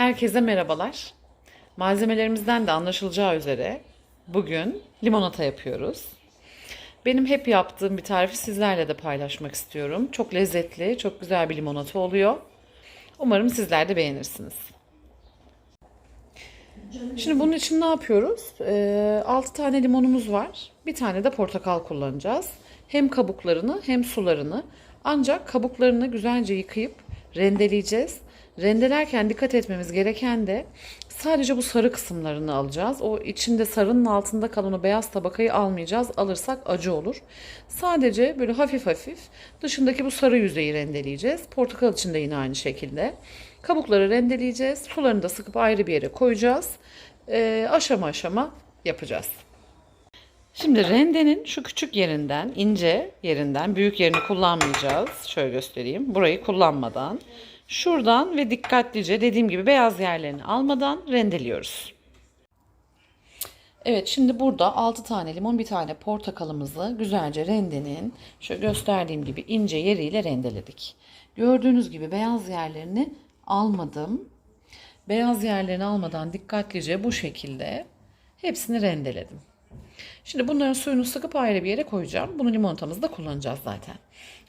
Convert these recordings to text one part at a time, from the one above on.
Herkese merhabalar. Malzemelerimizden de anlaşılacağı üzere bugün limonata yapıyoruz. Benim hep yaptığım bir tarifi sizlerle de paylaşmak istiyorum. Çok lezzetli, çok güzel bir limonata oluyor. Umarım sizler de beğenirsiniz. Şimdi bunun için ne yapıyoruz? Ee, 6 tane limonumuz var. Bir tane de portakal kullanacağız. Hem kabuklarını hem sularını. Ancak kabuklarını güzelce yıkayıp rendeleyeceğiz. Rendelerken dikkat etmemiz gereken de sadece bu sarı kısımlarını alacağız. O içinde sarının altında kalan o beyaz tabakayı almayacağız. Alırsak acı olur. Sadece böyle hafif hafif dışındaki bu sarı yüzeyi rendeleyeceğiz. Portakal için de yine aynı şekilde. Kabukları rendeleyeceğiz. Sularını da sıkıp ayrı bir yere koyacağız. Ee, aşama aşama yapacağız. Şimdi rendenin şu küçük yerinden, ince yerinden, büyük yerini kullanmayacağız. Şöyle göstereyim. Burayı kullanmadan şuradan ve dikkatlice dediğim gibi beyaz yerlerini almadan rendeliyoruz. Evet şimdi burada 6 tane limon bir tane portakalımızı güzelce rendenin şöyle gösterdiğim gibi ince yeriyle rendeledik. Gördüğünüz gibi beyaz yerlerini almadım. Beyaz yerlerini almadan dikkatlice bu şekilde hepsini rendeledim. Şimdi bunların suyunu sıkıp ayrı bir yere koyacağım. Bunu limonatamızda kullanacağız zaten.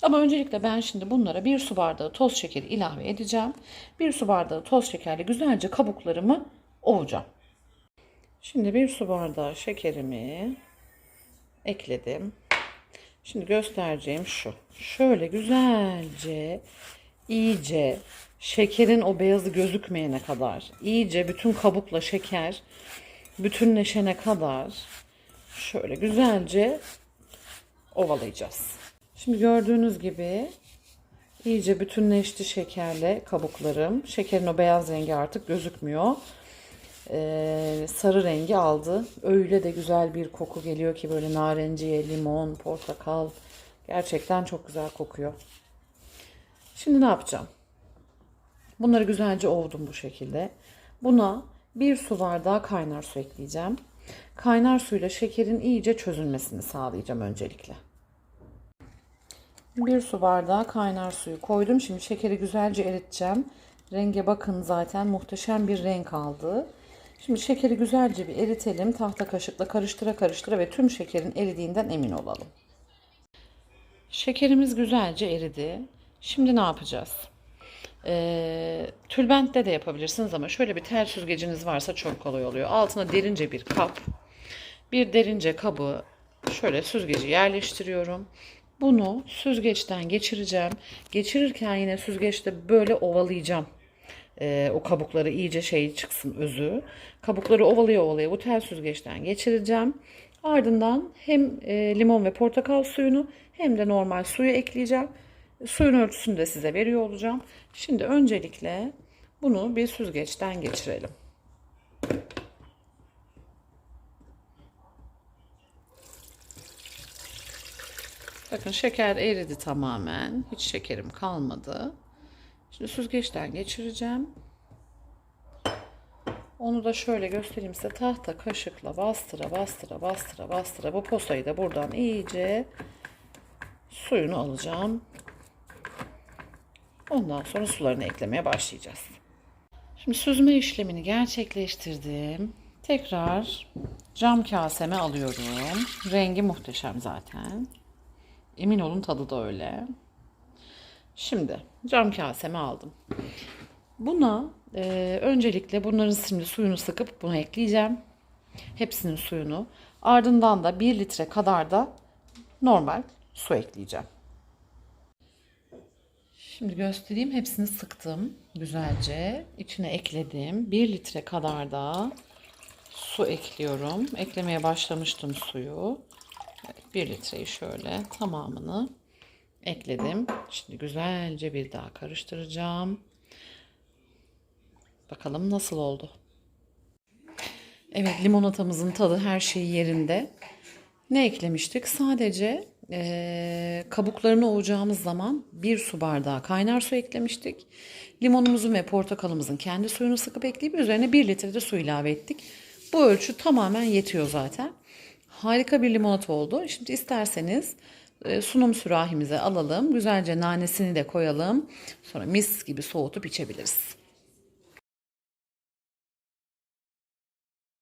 Ama öncelikle ben şimdi bunlara bir su bardağı toz şekeri ilave edeceğim. Bir su bardağı toz şekerle güzelce kabuklarımı ovacağım. Şimdi bir su bardağı şekerimi ekledim. Şimdi göstereceğim şu. Şöyle güzelce iyice şekerin o beyazı gözükmeyene kadar iyice bütün kabukla şeker bütünleşene kadar şöyle güzelce ovalayacağız. Şimdi gördüğünüz gibi iyice bütünleşti şekerle kabuklarım. Şekerin o beyaz rengi artık gözükmüyor. Ee, sarı rengi aldı. Öyle de güzel bir koku geliyor ki böyle narenciye, limon, portakal. Gerçekten çok güzel kokuyor. Şimdi ne yapacağım? Bunları güzelce ovdum bu şekilde. Buna bir su bardağı kaynar su ekleyeceğim. Kaynar suyla şekerin iyice çözülmesini sağlayacağım öncelikle. Bir su bardağı kaynar suyu koydum. Şimdi şekeri güzelce eriteceğim. Renge bakın zaten muhteşem bir renk aldı. Şimdi şekeri güzelce bir eritelim. Tahta kaşıkla karıştıra karıştıra ve tüm şekerin eridiğinden emin olalım. Şekerimiz güzelce eridi. Şimdi ne yapacağız? Ee, tülbentte de yapabilirsiniz ama şöyle bir tel süzgeciniz varsa çok kolay oluyor. Altına derince bir kap. Bir derince kabı şöyle süzgeci yerleştiriyorum. Bunu süzgeçten geçireceğim. Geçirirken yine süzgeçte böyle ovalayacağım. Ee, o kabukları iyice şey çıksın özü. Kabukları ovalaya ovalaya bu tel süzgeçten geçireceğim. Ardından hem e, limon ve portakal suyunu hem de normal suyu ekleyeceğim. Suyun ölçüsünü de size veriyor olacağım. Şimdi öncelikle bunu bir süzgeçten geçirelim. Bakın şeker eridi tamamen. Hiç şekerim kalmadı. Şimdi süzgeçten geçireceğim. Onu da şöyle göstereyim size. Tahta kaşıkla bastıra bastıra bastıra bastıra bu posayı da buradan iyice suyunu alacağım. Ondan sonra sularını eklemeye başlayacağız. Şimdi süzme işlemini gerçekleştirdim. Tekrar cam kaseme alıyorum. Rengi muhteşem zaten. Emin olun tadı da öyle. Şimdi cam kaseme aldım. Buna e, öncelikle bunların şimdi suyunu sıkıp buna ekleyeceğim. Hepsinin suyunu. Ardından da 1 litre kadar da normal su ekleyeceğim. Şimdi göstereyim. Hepsini sıktım güzelce. İçine ekledim. 1 litre kadar da su ekliyorum. Eklemeye başlamıştım suyu. Evet, 1 litreyi şöyle tamamını ekledim. Şimdi güzelce bir daha karıştıracağım. Bakalım nasıl oldu. Evet limonatamızın tadı her şeyi yerinde. Ne eklemiştik? Sadece e, kabuklarını ovacağımız zaman bir su bardağı kaynar su eklemiştik. Limonumuzun ve portakalımızın kendi suyunu sıkıp ekleyip üzerine bir litre de su ilave ettik. Bu ölçü tamamen yetiyor zaten. Harika bir limonata oldu. Şimdi isterseniz e, sunum sürahimize alalım. Güzelce nanesini de koyalım. Sonra mis gibi soğutup içebiliriz.